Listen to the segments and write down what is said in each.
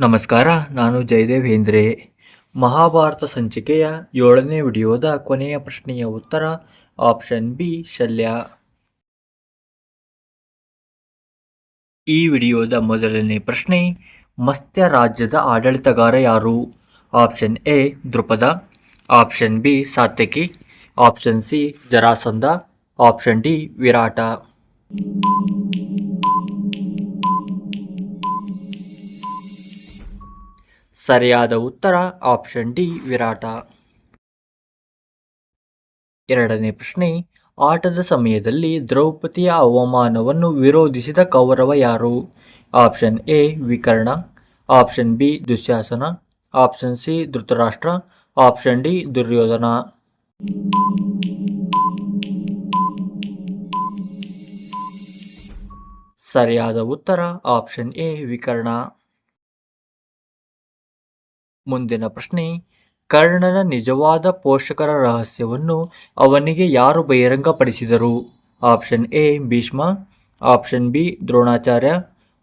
ನಮಸ್ಕಾರ, ನಾನು ಜಯದೇವ್ ಹೇಂದ್ರೆ. ಮಹಾಭಾರತ ಸಂಚಿಕೆಯ ಏಳನೇ ವಿಡಿಯೋದ ಕೊನೆಯ ಪ್ರಶ್ನೆಯ ಉತ್ತರ, ಆಪ್ಷನ್ ಬಿ, ಶಲ್ಯ. ಈ ವಿಡಿಯೋದ ಮೊದಲನೇ ಪ್ರಶ್ನೆ ಮತ್ಸ್ಯ ರಾಜ್ಯದ ಆಡಳಿತಗಾರ ಯಾರು? Option A Drupada option B Satyaki option C Jarasandha option D, Virata. ಸರಿಯಾದ ಉತ್ತರ, ಆಪ್ಷನ್ ಡಿ, ವಿರಾಟ. ಎರಡನೇ ಪ್ರಶ್ನೆ, ಆಟದ ಸಮಯದಲ್ಲಿ ದ್ರೌಪದಿಯ ಅವಮಾನವನ್ನು ವಿರೋಧಿಸಿದ ಕೌರವ ಯಾರು? Option A, Vikarna. Option B, Dushyasana. Option C, Dhritarashtra. Option D, Duryodhana. ಸರಿಯಾದ ಉತ್ತರ, ಆಪ್ಷನ್ ಎ, ವಿಕರ್ಣ. ಮುಂದಿನ ಪ್ರಶ್ನೆ, ಕರ್ಣನ ನಿಜವಾದ ಪೋಷಕರ ರಹಸ್ಯವನ್ನು ಅವನಿಗೆ ಯಾರು ಬಹಿರಂಗಪಡಿಸಿದರು? Option A, Bhishma. Option B, Dronacharya.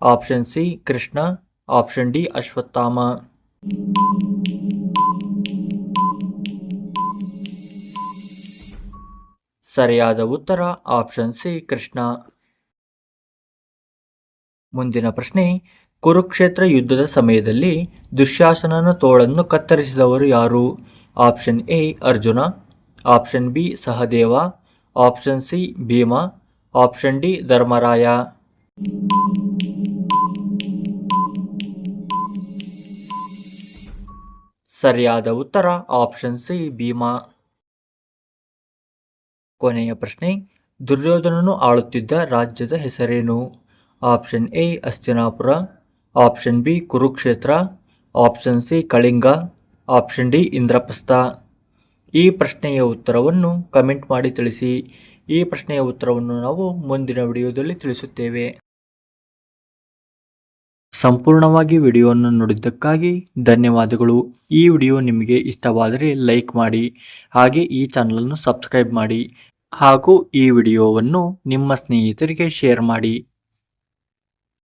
Option C, Krishna. Option D, Ashwatthama. ಸರಿಯಾದ ಉತ್ತರ, ಆಪ್ಷನ್ ಸಿ, ಕೃಷ್ಣ. ಮುಂದಿನ ಪ್ರಶ್ನೆ ಕುರುಕ್ಷೇತ್ರ ಯುದ್ಧದ ಸಮಯದಲ್ಲಿ ದುಶ್ಯಾಸನನ ತೋಳನ್ನು ಕತ್ತರಿಸಿದವರು ಯಾರು? Option A, Arjuna. Option B, Sahadeva. Option C, Bhima. Option D, Dharmaraya. ಸರಿಯಾದ ಉತ್ತರ, ಆಪ್ಷನ್ ಸಿ, ಭೀಮ. ಕೊನೆಯ ಪ್ರಶ್ನೆ, ದುರ್ಯೋಧನನು ಆಳುತ್ತಿದ್ದ ರಾಜ್ಯದ ಹೆಸರೇನು? Option A Hastinapura option B Kurukshetra, option C Kalinga, option D Indraprastha. ಈ ಪ್ರಶ್ನೆಯ ಉತ್ತರವನ್ನು ಕಮೆಂಟ್ ಮಾಡಿ ತಿಳಿಸಿ. ಈ ಪ್ರಶ್ನೆಯ ಉತ್ತರವನ್ನು ನಾವು ಮುಂದಿನ ವಿಡಿಯೋದಲ್ಲಿ ತಿಳಿಸುತ್ತೇವೆ. ಸಂಪೂರ್ಣವಾಗಿ ವಿಡಿಯೋವನ್ನು ನೋಡಿದ್ದಕ್ಕಾಗಿ ಧನ್ಯವಾದಗಳು. ಈ ವಿಡಿಯೋ ನಿಮಗೆ ಇಷ್ಟವಾದರೆ ಲೈಕ್ ಮಾಡಿ, ಹಾಗೆ ಈ ಚಾನಲನ್ನು ಸಬ್ಸ್ಕ್ರೈಬ್ ಮಾಡಿ, ಹಾಗೂ ಈ ವಿಡಿಯೋವನ್ನು ನಿಮ್ಮ ಸ್ನೇಹಿತರಿಗೆ ಶೇರ್ ಮಾಡಿ.